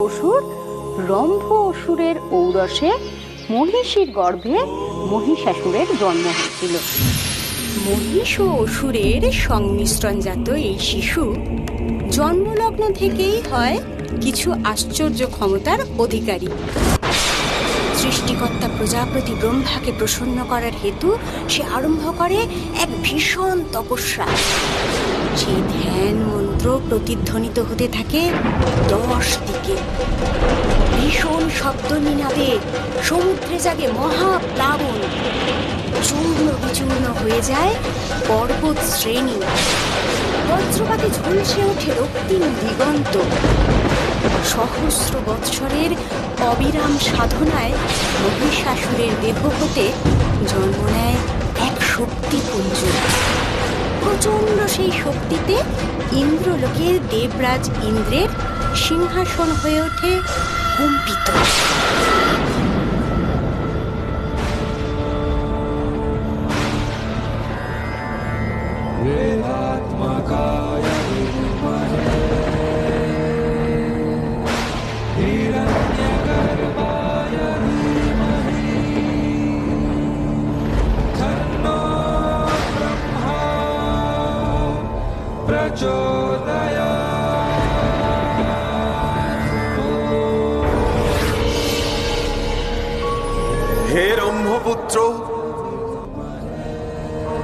অসুর, রম্ভ অসুরের ঔরসে মহিষীর গর্ভে মহিষাসুরের জন্ম হয়েছিল। মহিষ ও অসুরের সংমিশ্রণজাত এই শিশু জন্মলগ্ন থেকেই হয় কিছু আশ্চর্য ক্ষমতার অধিকারী। সৃষ্টিকর্তা প্রজাপতি ব্রহ্মাকে প্রসন্ন করার হেতু সে আরম্ভ করে এক ভীষণ তপস্যা। সেই ধ্যান মন্ত্র প্রতিধ্বনিত হতে থাকে দশ দিকে। ভীষণ শব্দ নিনাদে সমুদ্রে জাগে মহাপ্লাবন। চূর্ণ বিচূর্ণ হয়ে যায় পর্বত শ্রেণি। বজ্রপাতে ঝলসে ওঠে রক্তিম দিগন্ত। সহস্র বৎসরের অবিরাম সাধনায় মহিষাসুরের দেহ হতে জন্ম নেয় এক শক্তিপুঞ্জ। প্রচণ্ড সেই শক্তিতে ইন্দ্রলোকের দেবরাজ ইন্দ্রের সিংহাসন হয়ে ওঠে কম্পিত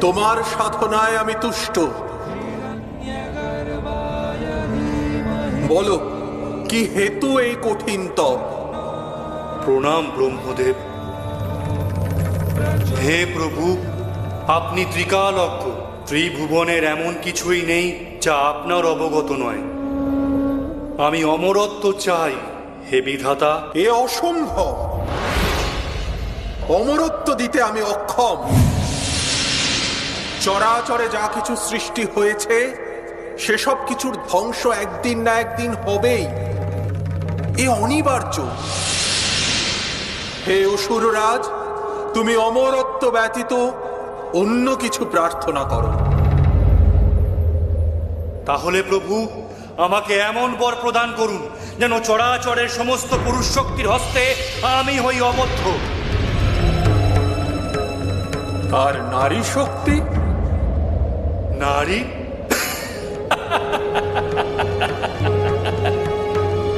তোমার সাধনায় আমি তুষ্ট। বলো কি হেতু এই কঠিন তপ? প্রণাম ব্রহ্মদেব। হে প্রভু আপনি ত্রিকালজ্ঞ। ত্রিভুবনের এমন কিছুই নেই যা আপনার অবগত নয়। আমি অমরত্ব চাই হে বিধাতা। এ অসম্ভব। অমরত্ব দিতে আমি অক্ষম। চরাচরে যা কিছু সৃষ্টি হয়েছে সেসব কিছুর ধ্বংস একদিন না একদিন হবেই। এ অনিবার্য। হে অসুররাজ তুমি অমরত্ব ব্যতীত অন্য কিছু প্রার্থনা করো। তাহলে প্রভু আমাকে এমন বর প্রদান করুন যেন চরাচরের সমস্ত পুরুষ শক্তির হস্তে আমি হই অবদ্ধ। আর নারী শক্তি? নারী?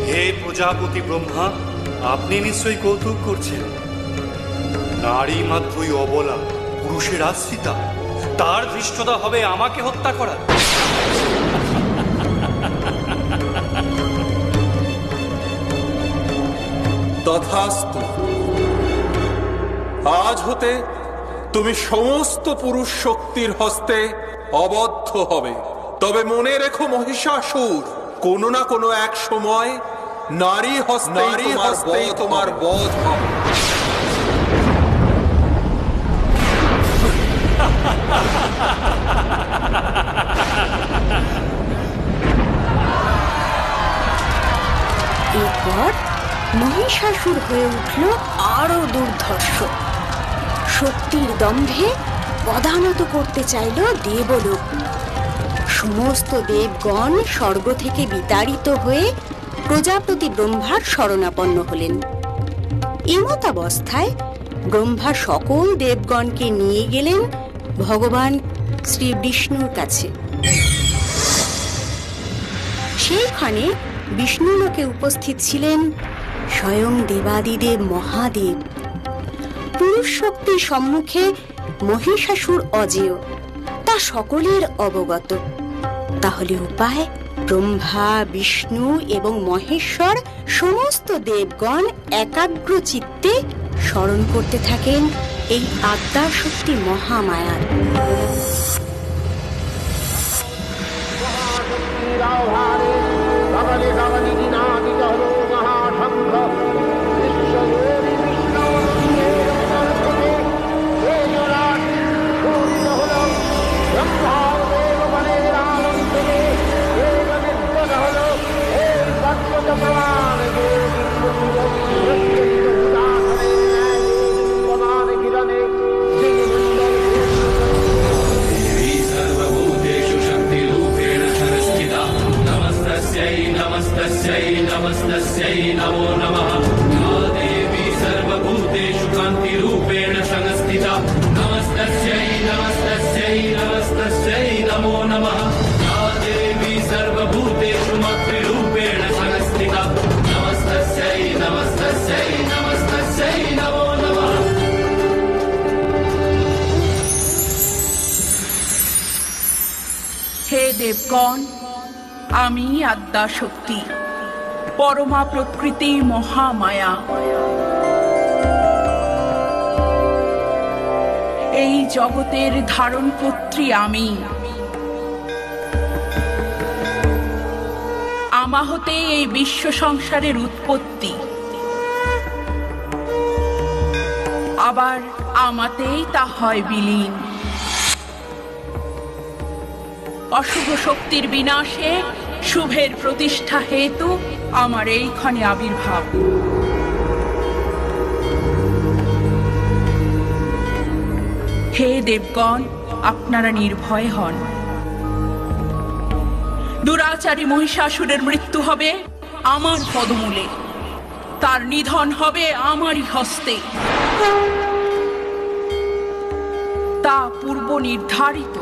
হে প্রজাপতি ব্রহ্মা, আপনি নিশ্চয়ই কৌতুক করছেন। নারী মাত্রই অবলা, পুরুষের আশ্রিতা। তার ধৃষ্টতা হবে আমাকে হত্যা করা। তথাস্তু, আজ হতে তুমি সমস্ত পুরুষ শক্তির হস্তে অবদ্ধ হবে। তবে মনে রেখো মহিষাসুর কোনো না কোনো এক সময় নারী হস্তে নারী হস্তে তোমার বধ হবে। এরপর মহিষাসুর হয়ে উঠল আরও দুর্ধর্ষ। শক্তির দম্ভে পদানত করতে চাইল দেবলোক। সমস্ত দেবগণ স্বর্গ থেকে বিতাড়িত হয়ে প্রজাপতি ব্রহ্মার শরণাপন্ন হলেন। এমতাবস্থায় ব্রহ্মা সকল দেবগণকে নিয়ে গেলেন ভগবান শ্রী বিষ্ণুর কাছে। সেইখানে বিষ্ণুলোকে উপস্থিত ছিলেন স্বয়ং দেবাদিদেব মহাদেব। পুরুষ শক্তির সম্মুখে মহিষাসুর অজেয়। তা সকলের অবগত। তাহলে উপায়, ব্রহ্মা, বিষ্ণু এবং মহেশ্বর সমস্ত দেবগণ একাগ্র চিত্তে স্মরণ করতে থাকেন এই আত্মার শক্তি মহামায়ার। দেবগণ, আমি আদ্যা শক্তি পরমা প্রকৃতি মহামায়া। এই জগতের ধারণ ধারণপত্রী আমি। আমা হতে এই বিশ্ব সংসারের উৎপত্তি। আবার আমাতেই তা হয় বিলীন। অশুভ শক্তির বিনাশে শুভের প্রতিষ্ঠা হেতু আমার এইখানে আবির্ভাব। হে দেবগণ, আপনারা নির্ভয় হন। দুরাচারী মহিষাসুরের মৃত্যু হবে আমার পদমূলে। তার নিধন হবে আমারই হস্তে। তা পূর্ব নির্ধারিত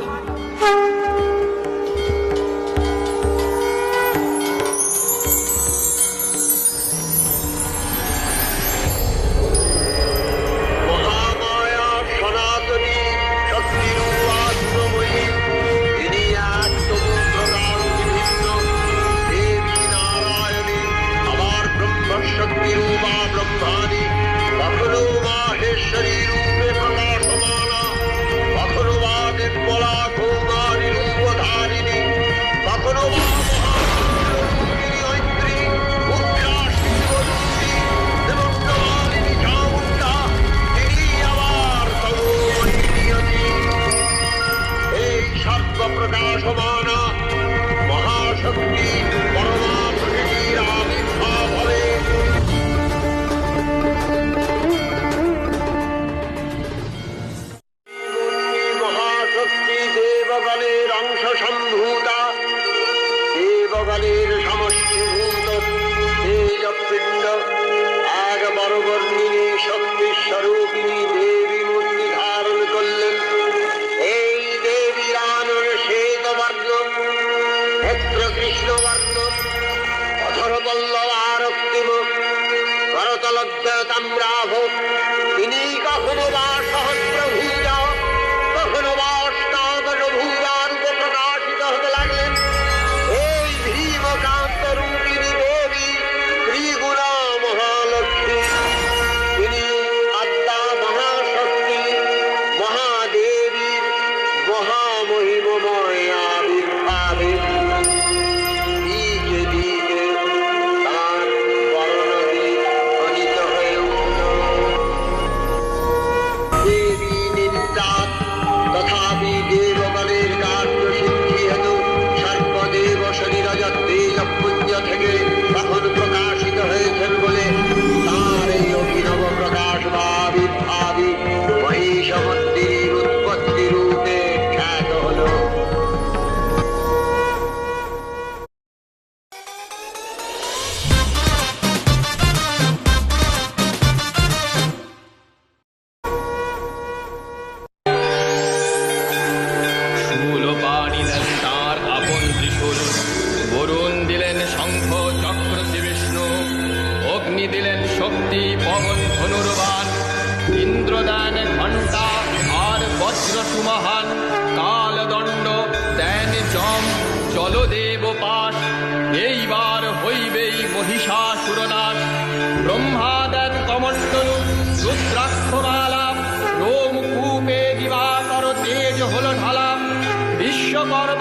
Allah.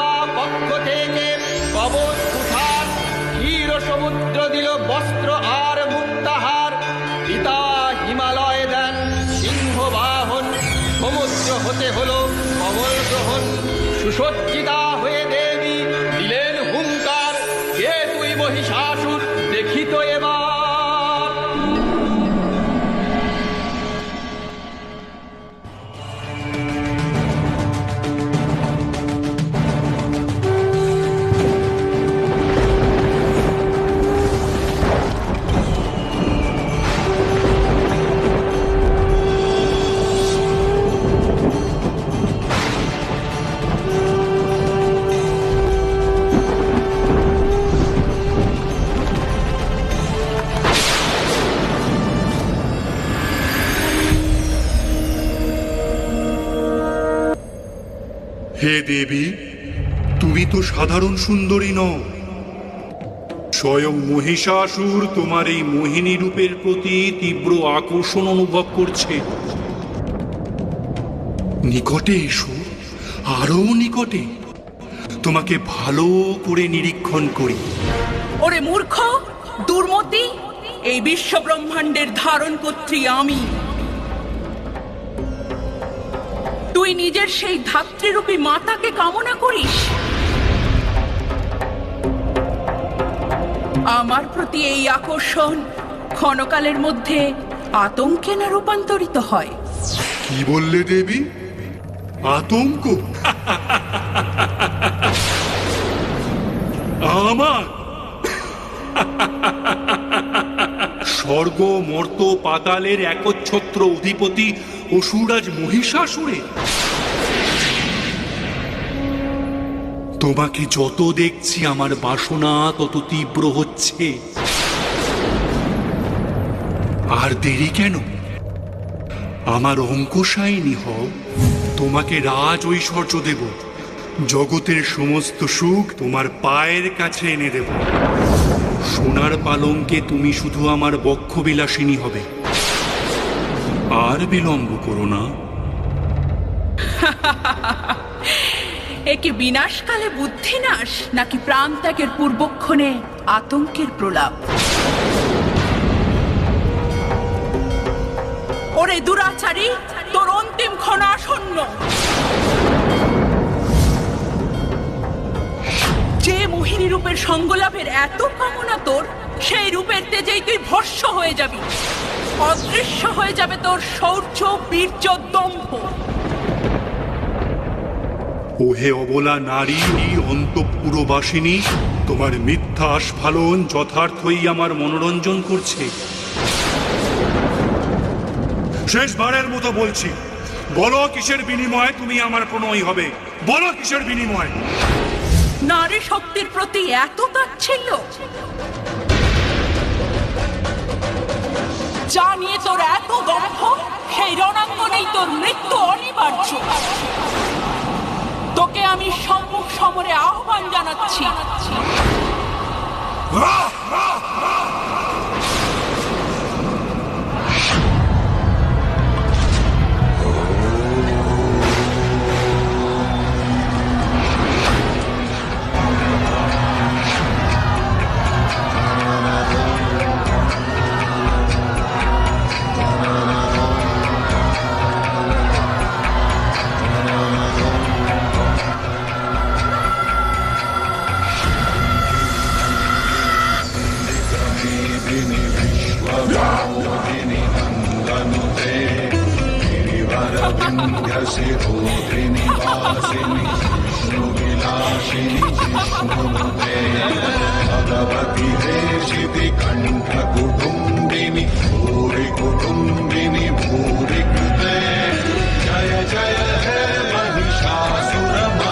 সভা পক্ষ থেকে কবচ কুঠার ক্ষীর সমুদ্র দিল, বস্ত্র আর মুক্তাহার। পিতা হিমালয় দেন সিংহ বাহন সমুদ্র হতে হল কবল গ্রহণ সুসজ্জিতা দেবী, তুমি তো সাধারণ সুন্দরী নও। স্বয়ং মহিষাসুর তোমার এই মোহিনী রূপের প্রতি তীব্র আকর্ষণ অনুভব করছে। নিকটে এসো আরও নিকটে। তোমাকে ভালো করে নিরীক্ষণ করি। ওরে মূর্খ, দুর্মতি, এই বিশ্ব ব্রহ্মাণ্ডের ধারণ কর্ত্রী আমি। তুই নিজের সেই ধাত্রীরূপী মাতাকে কামনা করিস? আমার প্রতি এই আকর্ষণ ক্ষণকালের মধ্যে আতঙ্কে না রূপান্তরিত হয়। কি বললে দেবী? আতঙ্ক? আমার? স্বর্গ, মর্ত, পাতালের একচ্ছত্র অধিপতি অসুরাজ মহিষাসুরে। তোমাকে যত দেখছি, আমার বাসনা তত তীব্র হচ্ছে। আর দেরি কেন? আমার অঙ্কশায়িনী হও, তোমাকে রাজ ঐশ্বর্য দেব। জগতের সমস্ত সুখ তোমার পায়ের কাছে এনে দেব। সোনার পালঙ্কে তুমি শুধু আমার বক্ষবিলাসিনী হবে। আর বিলম্ব করো না। একে বিনাশকালে বুদ্ধিনাশ, নাকি প্রাণ ত্যাগের পূর্বক্ষণে আতঙ্কের প্রলাপ? ওরে দুরাচারী, তোর অন্তিম ক্ষণ আসন্ন যে মোহিনী রূপের সঙ্গলাভের এত কামনা তোর, সেই রূপের তেজেই তুই ভস্য হয়ে যাবি। অদৃশ্য হয়ে যাবে তোর শৌর্য বীর্য দম্ভ। ওহে অবলা নারী অন্তঃপুরবাসিনী তোমার মিথ্যা আস্ফালন যথার্থই আমার মনোরঞ্জন করছে। শেষবারের মতো বলছি বলো কিসের বিনিময়ে তুমি আমার প্রণয় হবে? বলো কিসের বিনিময়? নারী শক্তির প্রতি এত তাচ্ছিল্য? যা নিয়ে তোর এত দম্ভ সেই রণাঙ্গনেই তোর মৃত্যু অনিবার্য। তোকে আমি সম্মুখ সমরে আহ্বান জানাচ্ছি। कुटुम्बिनि भूरि कुटुम्बिनि भूरि कृते जय जय हे महिषासुरमर्दिनि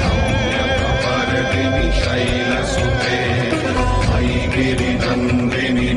रम्यकपर्दिनि शैलसुते मयि गिरिनन्दिनि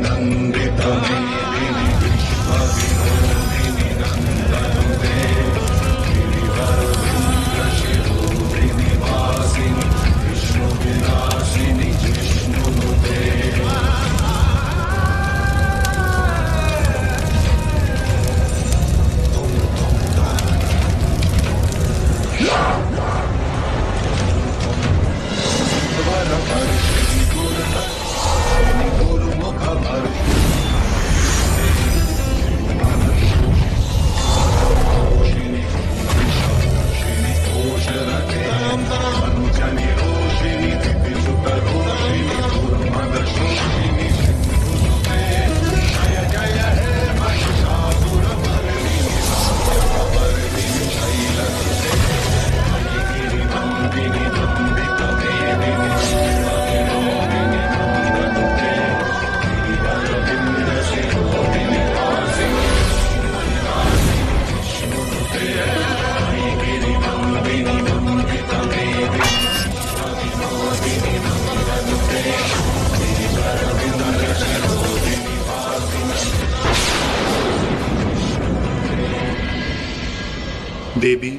দেবী,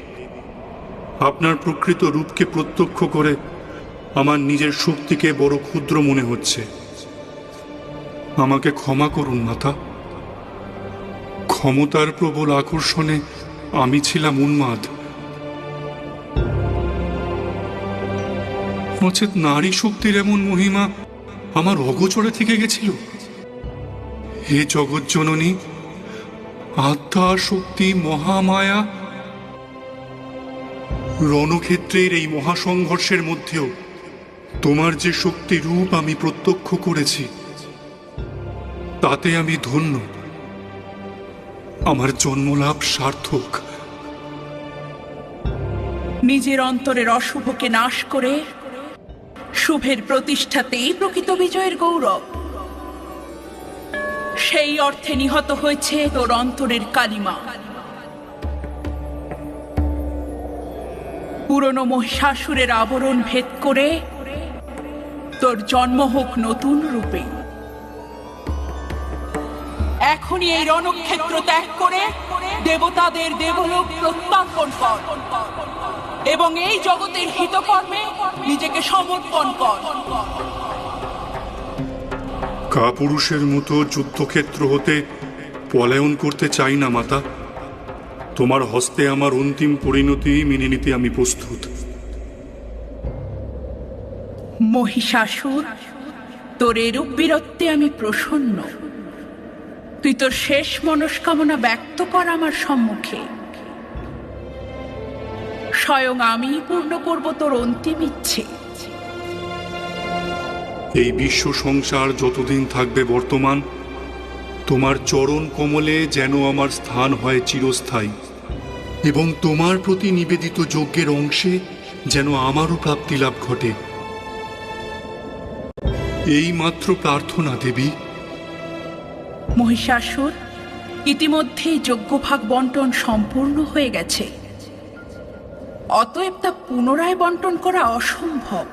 আপনার প্রকৃত রূপকে প্রত্যক্ষ করে আমার নিজের শক্তিকে বড় ক্ষুদ্র মনে হচ্ছে। আমাকে ক্ষমা করুন, মাতা। ক্ষমতার প্রবল আকর্ষণে আমি ছিলাম উন্মাদ। নচেত নারী শক্তির এমন মহিমা আমার অগোচরে থেকে গেছিল। হে জগৎ জননী আত্মা শক্তি মহামায়া রণক্ষেত্রের এই মহাসংঘর্ষের মধ্যেও তোমার যে শক্তি রূপ আমি প্রত্যক্ষ করেছি, তাতে আমি ধন্য। আমার জন্মলাভ সার্থক। নিজের অন্তরের অশুভকে নাশ করে শুভের প্রতিষ্ঠাতেই প্রকৃত বিজয়ের গৌরব। সেই অর্থে নিহত হয়েছে তোর অন্তরের কালিমা। পুরনো মহিষাসুরের আবরণ ভেদ করে তোর জন্ম হোক নতুন রূপে। এখনই এই রণক্ষেত্র ত্যাগ করে দেবতাদের দেবলোক প্রত্যার্পণ কর এবং এই জগতের হিতকর্মে নিজেকে সমর্পণ কর। কাপুরুষের মতো যুদ্ধক্ষেত্র হতে পলায়ন করতে চাই না, মাতা। তোমার হস্তে আমার অন্তিম পরিণতি মেনে নিতে আমি প্রস্তুত। মহিষাসুর তোর এরূপ বীরত্বে আমি প্রসন্ন। তুই তোর শেষ মনস্কামনা ব্যক্ত কর আমার সম্মুখে। স্বয়ং আমি পূর্ণ করব তোর অন্তিম ইচ্ছে। এই বিশ্ব সংসার যতদিন থাকবে বর্তমান তোমার চরণ কমলে যেন আমার স্থান হয় চিরস্থায়ী। এবং তোমার প্রতি নিবেদিত যজ্ঞের অংশে যেন আমারও প্রাপ্তি লাভ ঘটে। এই মাত্র প্রার্থনা, দেবী। মহিষাসুর, ইতিমধ্যেই যজ্ঞভাগ বন্টন সম্পূর্ণ হয়ে গেছে। অতএব তা পুনরায় বন্টন করা অসম্ভব।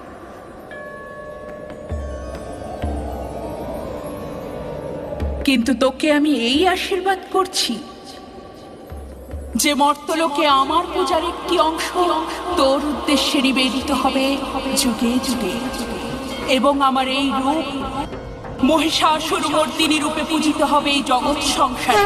কিন্তু তোকে আমি এই আশীর্বাদ করছি। যে মর্তলোকে আমার পূজার একটি অংশ, তোর উদ্দেশ্যে নিবেদিত হবে যুগে যুগে। এবং আমার এই রূপ মহিষাসুর মর্দিনী রূপে পূজিত হবে এই জগৎ সংসার।